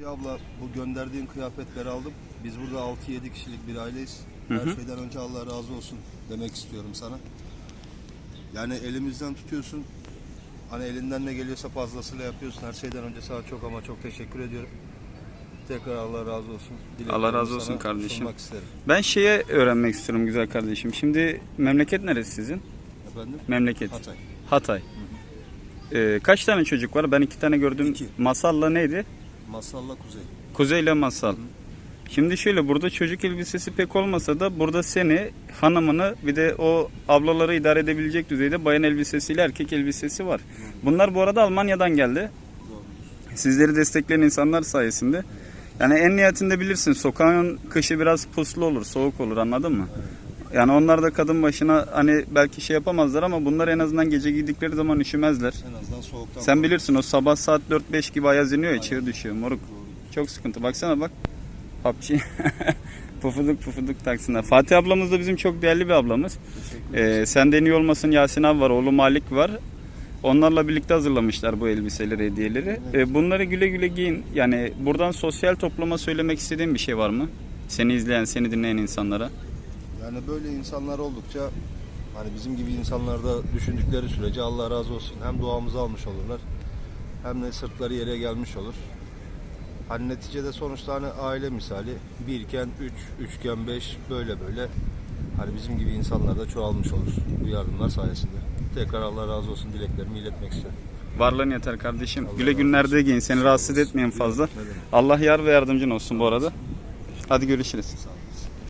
Ya abla bu gönderdiğin kıyafetleri aldım. Biz burada 6-7 kişilik bir aileyiz. Her şeyden önce Allah razı olsun demek istiyorum sana. Yani elimizden tutuyorsun. Hani elinden ne geliyorsa fazlasıyla yapıyorsun. Her şeyden önce sana çok ama çok teşekkür ediyorum. Tekrar Allah razı olsun. Dileklerimi Allah razı olsun sana kardeşim. sunmak isterim. Ben şeye öğrenmek istiyorum güzel kardeşim. Şimdi memleket neresi sizin? Efendim? Memleket. Hatay. Hatay. Ee, kaç tane çocuk var? Ben iki tane gördüm. İki. Masalla neydi? Masalla Kuzey. Kuzey ile Masal. Şimdi şöyle burada çocuk elbisesi pek olmasa da burada seni, hanımını bir de o ablaları idare edebilecek düzeyde bayan elbisesiyle erkek elbisesi var. Bunlar bu arada Almanya'dan geldi. Sizleri destekleyen insanlar sayesinde. Yani en nihayetinde bilirsin sokağın kışı biraz puslu olur, soğuk olur anladın mı? Yani onlar da kadın başına hani belki şey yapamazlar ama bunlar en azından gece giydikleri zaman üşümezler. En azından soğuktan Sen bilirsin o sabah saat 4-5 gibi ayaz iniyor ya çığ düşüyor moruk. Çok sıkıntı. Baksana bak. PUBG. pufuduk pufuduk taksınlar. Fatih ablamız da bizim çok değerli bir ablamız. Ee, senden iyi olmasın Yasin abi var, oğlu Malik var. Onlarla birlikte hazırlamışlar bu elbiseleri, hediyeleri. Ee, bunları güle güle giyin. Yani buradan sosyal topluma söylemek istediğin bir şey var mı? Seni izleyen, seni dinleyen insanlara. Yani böyle insanlar oldukça hani bizim gibi insanlar da düşündükleri sürece Allah razı olsun. Hem duamızı almış olurlar hem de sırtları yere gelmiş olur. Hani neticede sonuçta hani aile misali birken 3, üç, üçgen 5 böyle böyle hani bizim gibi insanlar da çoğalmış olur bu yardımlar sayesinde. Tekrar Allah razı olsun dileklerimi iletmek isterim. Varlığın yeter kardeşim. Allah güle günlerde giyin. Seni rahatsız etmeyin fazla. Allah yar ve yardımcın olsun bu arada. Hadi görüşürüz. Sağ ol.